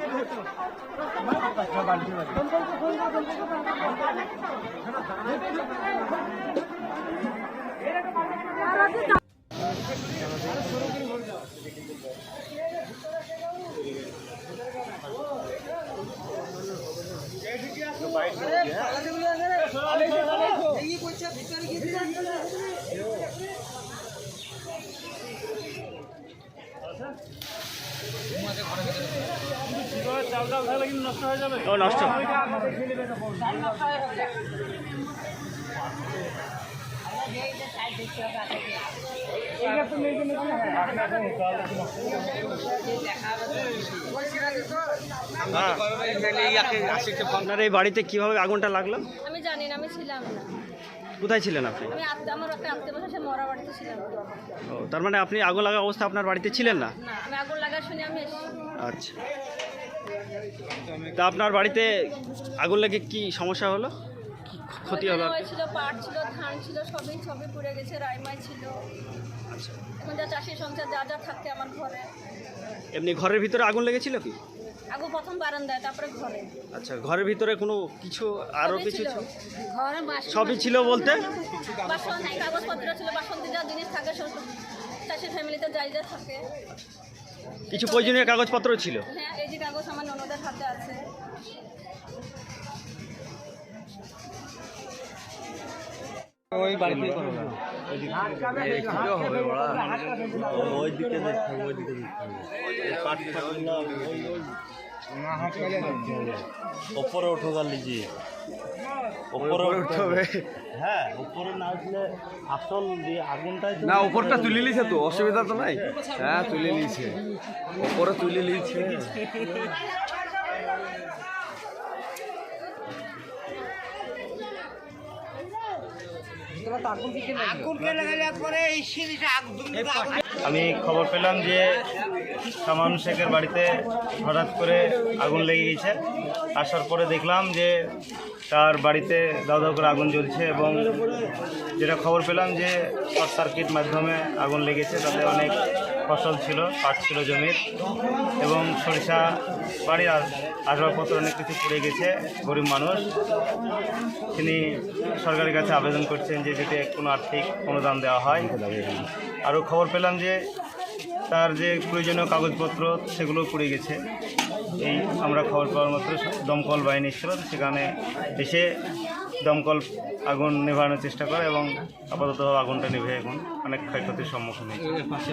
本当、本郷さん、ও নষ্ট। আপনার এই বাড়িতে কীভাবে আগুনটা লাগল? আমি জানি না আমি ছিলাম না। কোথায় ছিলেন আপনি? আমি আত্ম- আমার একটা আত্মীয় বছর সে মরা বাড়িতে ছিলাম ও তার মানে আপনি আগুন লাগা অবস্থা আপনার বাড়িতে ছিলেন না? না আমি আগুন লাগা শুনে আমি এসেছি। আচ্ছা। তা আপনার বাড়িতে আগুন লেগে কি সমস্যা হলো? কি ক্ষতি হলো আর ছিল পাট ছিল ধান ছিল সবই সবই পুড়ে গেছে রাইমাই ছিল। আচ্ছা। এখন যা চাষি সংসার যা যা থাকতে আমার ঘরে। এমনি ঘরের ভিতরে আগুন লেগেছিল কি? আগুন প্রথম বারান্দায় তারপরে ঘরে। আচ্ছা ঘরের ভিতরে কোনো কিছু সবই কিছু ছিল। ঘরে বাসন সবই ছিল বলতে? বাসন কাগজপত্র ছিল বাসন্তী যা জিনিস থাকে সব চাষির ফ্যামিলিতে যাই যা থাকে। কিছু প্রয়োজনীয় কাগজপত্র ছিল? হ্যাঁ এই যে কাগজ আমার ননদের হাতে আছে। ওপরে উঠো গা লিজিয়ে ওপরে উঠতে হ্যাঁ উপরে না উঠলে আসল না উপরটা তুলে তো, অসুবিধা তো নাই। হ্যাঁ তুলে নিয়েছে উপরে তুলে নিয়েছে। আমি খবর পেলাম যে সামান শেখের বাড়িতে হঠাৎ করে আগুন লেগে গেছে। আসার পরে দেখলাম যে তার বাড়িতে দাও দাও করে আগুন জ্বলছে এবং যেটা খবর পেলাম যে শর্ট সার্কিট মাধ্যমে আগুন লেগেছে তাতে অনেক ফসল ছিল, পাট ছিল জমির, এবং সরিষা বাড়ির আস- আসবাবপত্র অনেক কিছু পড়ে গেছে, গরিব মানুষ। তিনি সরকারের কাছে আবেদন করছেন যে যেটি কোনো আর্থিক অনুদান দেওয়া হয়। আরও খবর পেলাম যে তার যে প্রয়োজনীয় কাগজপত্র, সেগুলো পুড়ে গেছে। এই আমরা খবর পাওয়ার মাত্র দমকল বাহিনী ছিল সেখানে এসে দমকল আগুন নেভানোর চেষ্টা করে এবং আপাতত আগুনটা নিভে এখন অনেক ক্ষয়ক্ষতির সম্মুখীন হয়েছে।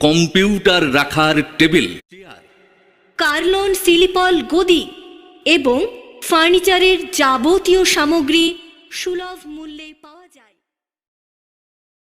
computer রাখার টেবিল। কার্লন সিলিপল গদি এবং ফার্নিচারের যাবতীয় সামগ্রী সুলভ